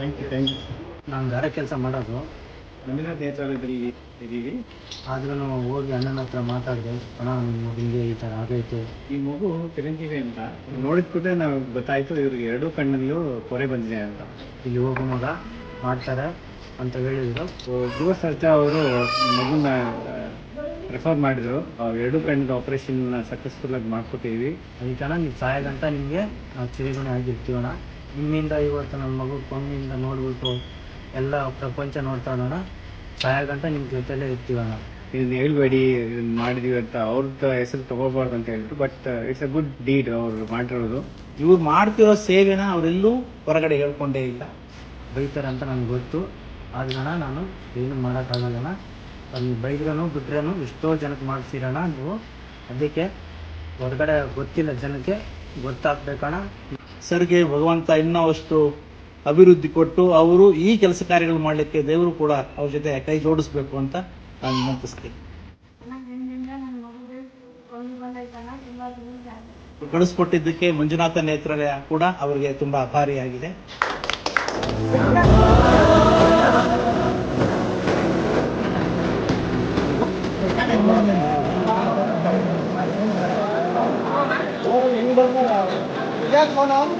Thank you thank you ನಾನು ಗಾರೆ ಕೆಲಸ ಮಾಡೋದು. ಮಂಜುನಾಥ್ ನೇತ್ರಾಲಯದಲ್ಲಿ ಇದ್ದೀವಿ. ಆದ್ರೂ ಹೋಗಿ ಅಣ್ಣನ ಹತ್ರ ಮಾತಾಡಿದೆ. ಅಣ್ಣ ನಿಮ್ಮ ಮಗನಿಗೆ ಈ ಥರ ಆಗೈತೆ. ಈ ಮಗು ಚಿರಂಜೀವಿ ಅಂತ. ನೋಡಿದ ಕೂಡಲೇ ನಾವು ಗೊತ್ತಾಯಿತು ಇವ್ರಿಗೆ ಎರಡೂ ಕಣ್ಣಲ್ಲೂ ಪೊರೆ ಬಂದಿದೆ ಅಂತ. ಇಲ್ಲಿ ಹೋಗೋ ಮಗ ಮಾಡ್ತಾರೆ ಅಂತ ಹೇಳಿದ್ರು. ಗೃಹ ಸರ್ಜ ಅವರು ಮಗುನ ರೆಫರ್ ಮಾಡಿದ್ರು. ಎರಡು ಎರಡೂ ಕಣ್ಣಿನ ಆಪರೇಷನ್ ಸಕ್ಸಸ್ಫುಲ್ ಆಗಿ ಮಾಡ್ಕೊಟ್ಟಿದ್ವಿ ಅದಕ್ಕೆ ನೀವು ಅಂತ ನಿಮಗೆ ನಾವು ಚಿರಿಗುಣಿ ಆಗಿರ್ತೀವಣ್ಣ. ನಿಮ್ಮಿಂದ ಇವತ್ತು ನನ್ನ ಮಗು ಕಣ್ಣಿಂದ ನೋಡ್ಬಿಟ್ಟು ಎಲ್ಲ ಪ್ರಪಂಚ ನೋಡ್ತಾಳಣ್ಣ ಸಾಯಗಂಟ ನಿಮ್ಮ ಜೊತೆಲೇ ಇರ್ತೀವಣ್ಣ ಇದನ್ನ ಹೇಳ್ಬೇಡಿ ಇದನ್ನ ಮಾಡಿದೀವಿ ಅಂತ. ಅವ್ರದ್ದು ಹೆಸರು ತಗೋಬಾರ್ದು ಅಂತ ಹೇಳ್ಬಿಟ್ಟು but it's a good deed ಅವ್ರು ಮಾಡಿರೋದು. ಇವ್ರು ಮಾಡ್ತಿರೋ ಸೇವೆನ ಅವರೆಲ್ಲೂ ಹೊರಗಡೆ ಹೇಳ್ಕೊಂಡೇ ಇಲ್ಲ. ಬೈತಾರೆ ಅಂತ ನನಗೆ ಗೊತ್ತು. ಆದ್ರಣ ನಾನು ಏನು ಮಾಡೋಕ್ಕಾಗಲ್ಲಣ್ಣ. ಅದನ್ನ ಬೈದ್ರೂ ಬಿಟ್ರೇನು ಎಷ್ಟೋ ಜನಕ್ಕೆ ಮಾಡಿಸಿರೋಣ ನೀವು. ಅದಕ್ಕೆ ಹೊರಗಡೆ ಗೊತ್ತಿಲ್ಲ ಜನಕ್ಕೆ ಗೊತ್ತಾಗ್ಬೇಕಣ್ಣ. ಸರ್ಗೆ ಭಗವಂತ ಇನ್ನೂ ಅಷ್ಟು ಅಭಿವೃದ್ಧಿ ಕೊಟ್ಟು ಅವರು ಈ ಕೆಲಸ ಕಾರ್ಯಗಳು ಮಾಡಲಿಕ್ಕೆ ದೇವರು ಕೂಡ ಅವ್ರ ಜೊತೆ ಕೈ ಜೋಡಿಸ್ಬೇಕು ಅಂತ ನಾನು ವಿನಂತಿಸ್ತೀನಿ. ಕಳಿಸ್ಕೊಟ್ಟಿದ್ದಕ್ಕೆ ಮಂಜುನಾಥ ನೇತ್ರಾಲಯ ಕೂಡ ಅವರಿಗೆ ತುಂಬಾ ಆಭಾರಿಯಾಗಿದೆ मी बघणार आहोत. उद्याच म्हणून